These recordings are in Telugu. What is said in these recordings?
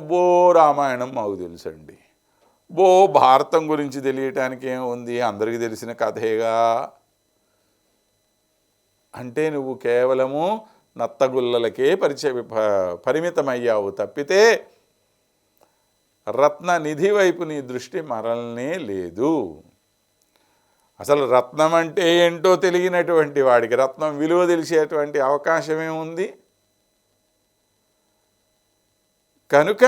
బో రామాయణం మాకు తెలుసండి. బో భారతం గురించి తెలియటానికి ఏముంది? అందరికీ తెలిసిన కథేగా. అంటే నువ్వు కేవలము నత్తగుల్లలకే పరిచయ పరిమితమయ్యావు తప్పితే రత్న నిధి వైపు నీ దృష్టి మరలనే లేదు. అసలు రత్నం అంటే ఏంటో తెలియనటువంటి వాడికి రత్నం విలువ తెలిసేటువంటి అవకాశమే ఉంది కనుక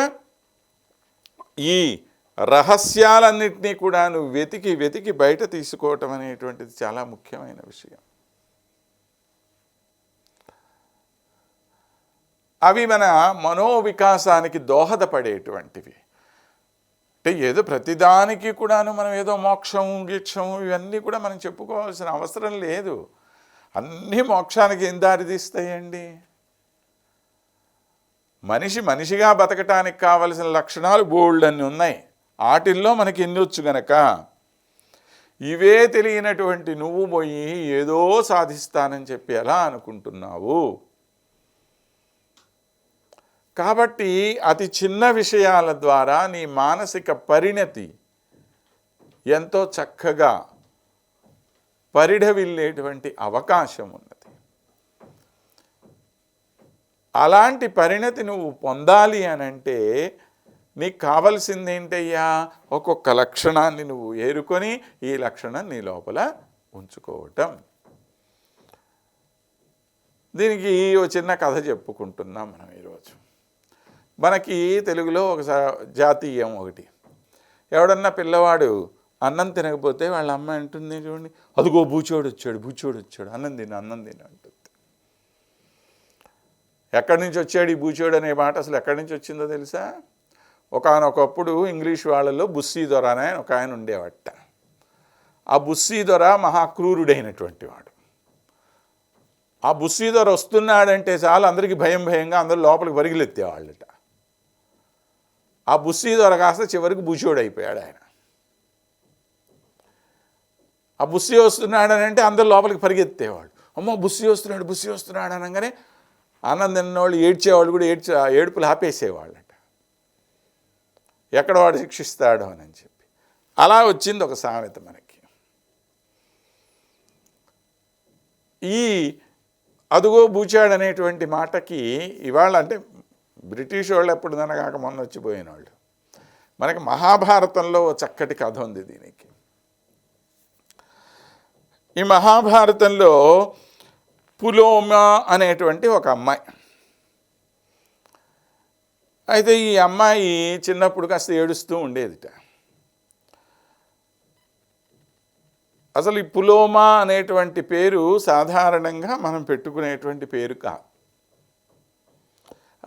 ఈ రహస్యాలన్నింటినీ కూడా నువ్వు వెతికి వెతికి బయట తీసుకోవటం అనేటువంటిది చాలా ముఖ్యమైన విషయం. అవి మన మనోవికాసానికి దోహదపడేటువంటివి. అంటే ఏదో ప్రతిదానికి కూడాను మనం ఏదో మోక్షం గీక్షం ఇవన్నీ కూడా మనం చెప్పుకోవాల్సిన అవసరం లేదు. అన్నీ మోక్షానికి ఏం దారితీస్తాయండి? మనిషి మనిషిగా బతకటానికి కావలసిన లక్షణాలు బోల్డ్ అన్ని ఉన్నాయి. వాటిల్లో మనకి ఎన్నొచ్చు గనక? ఇవే తెలియనటువంటి నువ్వు పోయి ఏదో సాధిస్తానని చెప్పి ఎలా అనుకుంటున్నావు? కాబట్టి అతి చిన్న విషయాల ద్వారా నీ మానసిక పరిణతి ఎంతో చక్కగా పరిఢవిల్లేటువంటి అవకాశం ఉంది. అలాంటి పరిణతి నువ్వు పొందాలి అని అంటే నీకు కావలసింది ఏంటయ్యా ఒక్కొక్క లక్షణాన్ని నువ్వు ఏరుకొని ఈ లక్షణం నీ లోపల ఉంచుకోవటం. దీనికి ఓ చిన్న కథ చెప్పుకుంటున్నాం మనం ఈరోజు. మనకి తెలుగులో ఒక జాతీయం ఒకటి. ఎవడన్నా పిల్లవాడు అన్నం తినకపోతే వాళ్ళ అమ్మ అంటుంది చూడండి అదిగో బూచోడు వచ్చాడు బూచోడు వచ్చాడు అన్నం తిను అన్నం తిను అంటుంది ఎక్కడి నుంచి వచ్చాడు ఈ బూచోడు అనే మాట అసలు ఎక్కడి నుంచి వచ్చిందో తెలుసా? ఒకనొకప్పుడు ఇంగ్లీష్ వాళ్ళలో బుస్సీ దొర అనే ఒక ఆయన ఉండేవట. ఆ బుస్సీ దొర మహాక్రూరుడైనటువంటి వాడు. ఆ బుస్సీ దొర వస్తున్నాడంటే చాలు అందరికీ భయం భయంగా అందరూ లోపలికి పరిగిలెత్తేవాళ్ళట ఆ బుస్సీ దొర కాస్త చివరికి బుచోడు అయిపోయాడు ఆయన. ఆ బుస్సీ వస్తున్నాడనంటే అందరు లోపలికి పరిగెత్తేవాడు అమ్మో బుస్సీ వస్తున్నాడు బుస్సీ వస్తున్నాడు అనగానే ఆనందం తిన్నవాళ్ళు ఏడ్చేవాళ్ళు కూడా ఏడ్చే ఏడుపులు ఆపేసేవాళ్ళట. ఎక్కడ వాడు శిక్షిస్తాడు అని చెప్పి. అలా వచ్చింది ఒక సామెత మనకి. ఈ అదుగో బూచాడు అనేటువంటి మాటకి ఇవాళ అంటే బ్రిటిష్ వాళ్ళు ఎప్పుడు దనగాక మొన్న వచ్చిపోయిన వాళ్ళు మనకి మహాభారతంలో చక్కటి కథ ఉంది దీనికి. ఈ మహాభారతంలో పులోమ అనేటువంటి ఒక అమ్మాయి. అయితే ఈ అమ్మాయి చిన్నప్పుడు కాస్త ఏడుస్తూ ఉండేదిట. అసలు ఈ పులోమ అనేటువంటి పేరు సాధారణంగా మనం పెట్టుకునేటువంటి పేరు కాదు.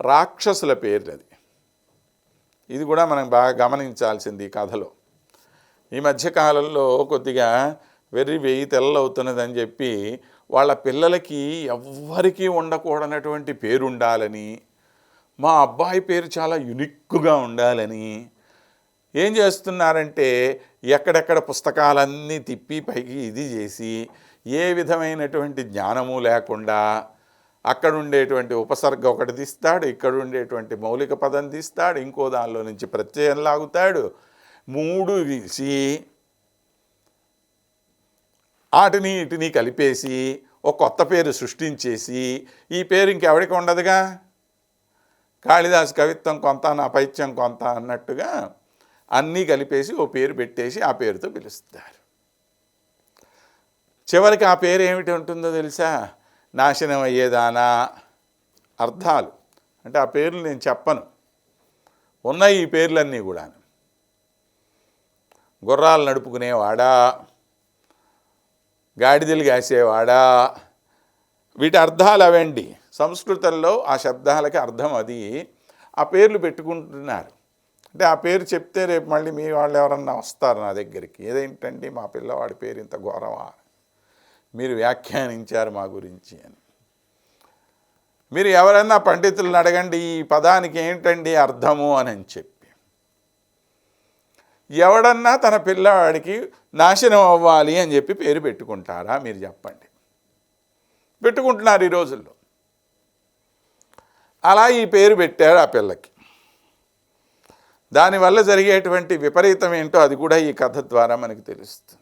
రాక్షసుల పేరు అది ఇది కూడా మనం బాగా గమనించాల్సింది ఈ కథలో. ఈ మధ్యకాలంలో కొద్దిగా వెర్రి వెయ్యి తెల్లవుతున్నదని చెప్పి వాళ్ళ పిల్లలకి ఎవ్వరికీ ఉండకూడనటువంటి పేరు ఉండాలని మా అబ్బాయి పేరు చాలా యునిక్గా ఉండాలని ఏం చేస్తున్నారంటే ఎక్కడెక్కడ పుస్తకాలన్నీ తిప్పి పైకి ఇది చేసి ఏ విధమైనటువంటి జ్ఞానము లేకుండా అక్కడ ఉండేటువంటి ఉపసర్గ ఒకటి తీస్తాడు ఇక్కడ ఉండేటువంటి మౌలిక పదం తీస్తాడు ఇంకో దానిలో నుంచి ప్రత్యయం లాగుతాడు. మూడు తీసి వాటిని ఇటిని కలిపేసి ఒక కొత్త పేరు సృష్టించేసి ఈ పేరు ఇంకెవడికి ఉండదుగా? కాళిదాస్ కవిత్వం కొంత నా పైత్యం కొంత అన్నట్టుగా అన్నీ కలిపేసి ఓ పేరు పెట్టేసి ఆ పేరుతో పిలుస్తారు. చివరికి ఆ పేరు ఏమిటి ఉంటుందో తెలుసా? నాశనం అయ్యేదానా? అర్థాలు. అంటే ఆ పేర్లు నేను చెప్పను. ఉన్నాయి ఈ పేర్లన్నీ కూడా గుర్రాలు నడుపుకునేవాడా? గాడిదలు కాసేవాడా వీటి అర్థాలు అవండి సంస్కృతంలో ఆ శబ్దాలకి అర్థం అది. ఆ పేర్లు పెట్టుకుంటున్నారు. అంటే ఆ పేరు చెప్తే రేపు మళ్ళీ మీ వాళ్ళు ఎవరన్నా వస్తారు నా దగ్గరికి. ఏదేంటండి మా పిల్లవాడి పేరు ఇంత ఘోరమా? మీరు వ్యాఖ్యానించారు మా గురించి అని. మీరు ఎవరైనా పండితులను అడగండి ఈ పదానికి ఏంటండి అర్థము అని అని చెప్పి. ఎవడన్నా తన పిల్లవాడికి నాశనం అవ్వాలి అని చెప్పి పేరు పెట్టుకుంటారా? మీరు చెప్పండి. పెట్టుకుంటున్నారు ఈ రోజుల్లో. అలా ఈ పేరు పెట్టారు ఆ పిల్లకి. దానివల్ల జరిగేటువంటి విపరీతం ఏంటో అది కూడా ఈ కథ ద్వారా మనకి తెలుస్తుంది.